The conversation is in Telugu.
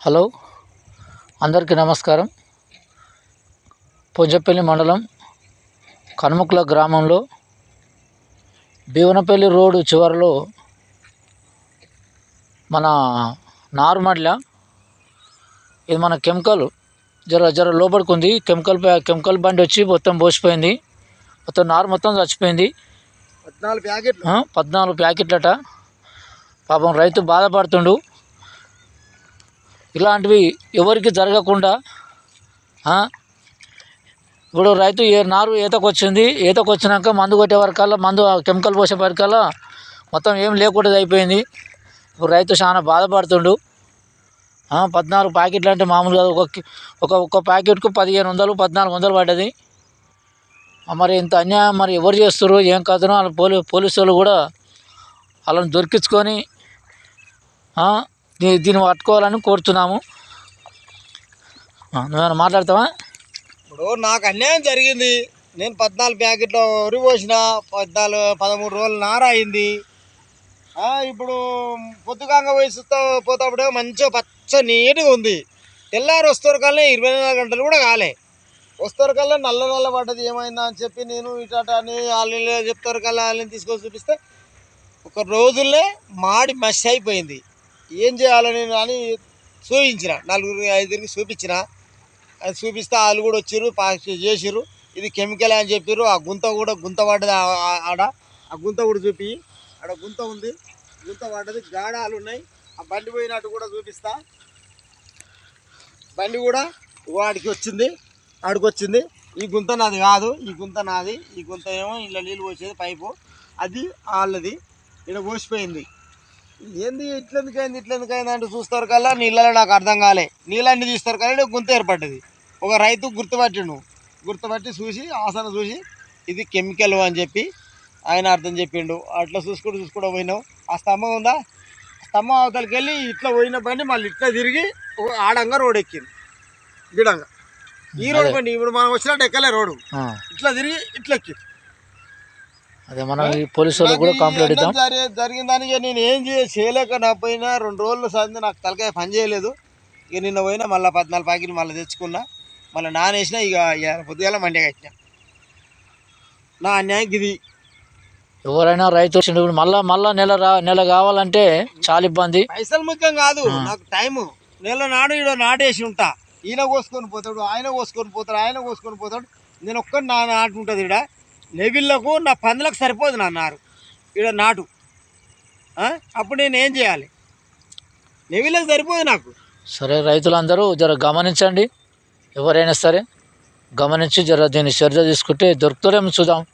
హలో అందరికీ నమస్కారం. పొంజపల్లి మండలం కనుముకుల గ్రామంలో భీవనపల్లి రోడ్డు చివరిలో మన నారుమడ్ల ఇది మన కెమికల్ జర జర లోపలికి ఉంది కెమికల్ కెమికల్ బండి వచ్చి మొత్తం పోసిపోయింది. మొత్తం నారు మొత్తం చచ్చిపోయింది. పద్నాలుగు ప్యాకెట్లు. ఆ, పద్నాలుగు ప్యాకెట్లట. పాపం రైతు బాధపడుతుండు. ఇలాంటివి ఎవరికి జరగకుండా ఇప్పుడు రైతు ఏ నారు ఈతకొచ్చింది ఈతకొచ్చినాక మందు కొట్టే వరకల్లా మందు ఆ కెమికల్ పోసే వరకల్లా మొత్తం ఏం లేకుండా అయిపోయింది. ఇప్పుడు రైతు చాలా బాధపడుతుండు. పద్నాలుగు ప్యాకెట్లు అంటే మామూలుగా ఒక ఒక ఒక్క ప్యాకెట్కు పదిహేను వందలు పద్నాలుగు వందలు పడ్డది. మరి ఇంత అన్యాయం మరి ఎవరు చేస్తారు ఏం కథనో వాళ్ళ పోలీ పోలీసు వాళ్ళు కూడా వాళ్ళని దొరికించుకొని దీన్ని పట్టుకోవాలని కోరుతున్నాము. ఆ, నువ్వేమైనా మాట్లాడతావా? ఇప్పుడు నాకు అన్యాయం జరిగింది. నేను పద్నాలుగు ప్యాకెట్లు వరి పోసిన పద్నాలుగు పదమూడు రోజులు నార అయింది. ఇప్పుడు పొద్దుగాంగ వయసుతో పోతాప్పుడే మంచిగా పచ్చ నీట్గా ఉంది. తెల్లారి వస్తారు కల్లా ఇరవై నాలుగు గంటలు కూడా కాలే. వస్తారు కల్లా నల్ల నల్ల పడ్డది ఏమైందా అని చెప్పి నేను ఇటాట అని వాళ్ళు చెప్తారు కల్లా వాళ్ళని తీసుకొని చూపిస్తే ఒక రోజుల్లో మాడి మసి అయిపోయింది. ఏం చేయాలని అని చూపించిన నలుగురు ఐదుగురికి చూపించిన. అది చూపిస్తే వాళ్ళు కూడా వచ్చారు చేసిరు ఇది కెమికల్ అని చెప్పారు ఆ గుంత కూడా గుంత పడ్డది ఆడ. ఆ గుంత కూడా చూపి. ఆడ గుంత ఉంది. గుంత పడ్డది. గాడాలు ఉన్నాయి. ఆ బండి పోయినట్టు కూడా చూపిస్తా. బండి కూడా వాడికి వచ్చింది. ఆడికి వచ్చింది. ఈ గుంత నాది కాదు. ఈ గుంత నాది. ఈ గుంత ఏమో ఇలా నీళ్ళు పోసేది పైపు. అది వాళ్ళది. ఇలా పోసిపోయింది. ఏంది ఇట్లెందుకైంది ఇట్లెందుకైంది అంటే చూస్తారు కల్లా నీళ్ళలో నాకు అర్థం కాలే. నీళ్ళన్నీ తీస్తారు కానీ గుంత ఏర్పడ్డది. ఒక రైతు గుర్తుపట్టిండు. గుర్తుపట్టి చూసి ఆసన చూసి ఇది కెమికల్ అని చెప్పి ఆయన అర్థం చెప్పిండు. అట్లా చూసుకుంటూ చూసుకుంటూ పోయినావు ఆ స్తంభం ఉందా? స్తంభం అవతలకి వెళ్ళి ఇట్లా పోయిన బండి మళ్ళీ ఇట్లా తిరిగి ఆడంగా రోడ్ ఎక్కింది. గిడంగా. ఈ రోడ్ బండి ఇప్పుడు మనం వచ్చినట్టు ఎక్కలే రోడ్డు. ఇట్లా తిరిగి ఇట్లా ఎక్కింది. అదే మనం ఈ పోలీసు వాళ్ళకి కూడా కంప్లైంట్ ఇద్దాం. జరిగిన దానికి నేను ఏం చేయ చేయలేక నా పోయినా రెండు రోజులు సంది నాకు తలకాయ పని చేయలేదు. ఇక నిన్న పోయినా మళ్ళీ పద్నాలుగు ప్యాకెట్లు మళ్ళీ తెచ్చుకున్నా. మళ్ళీ నానేసిన ఇక పొద్దుగాల మండే కట్టిన. నా అన్యాయం ఇది ఎవరైనా రైతు వచ్చినప్పుడు మళ్ళా మళ్ళా నెల రా నెల కావాలంటే చాలా ఇబ్బంది. పైసలు ముఖ్యం కాదు. నాకు టైము. నెల నాడు ఈడ నాటేసి ఉంటా. ఈయన కోసుకొని పోతాడు ఆయన కోసుకొని పోతాడు ఆయన కోసుకొని పోతాడు. నేను ఒక్కటి నా నాటు ఉంటుంది ఈడ. నెవిళ్ళకు నా పందులకు సరిపోదు నా నారు ఈడ నాటు. అప్పుడు నేను ఏం చేయాలి? నెవిళ్ళకి సరిపోదు నాకు. సరే రైతులందరూ జర గమనించండి. ఎవరైనా సరే గమనించి జర దీన్ని చర్య తీసుకుంటే దొరుకుతారేమో చూద్దాం.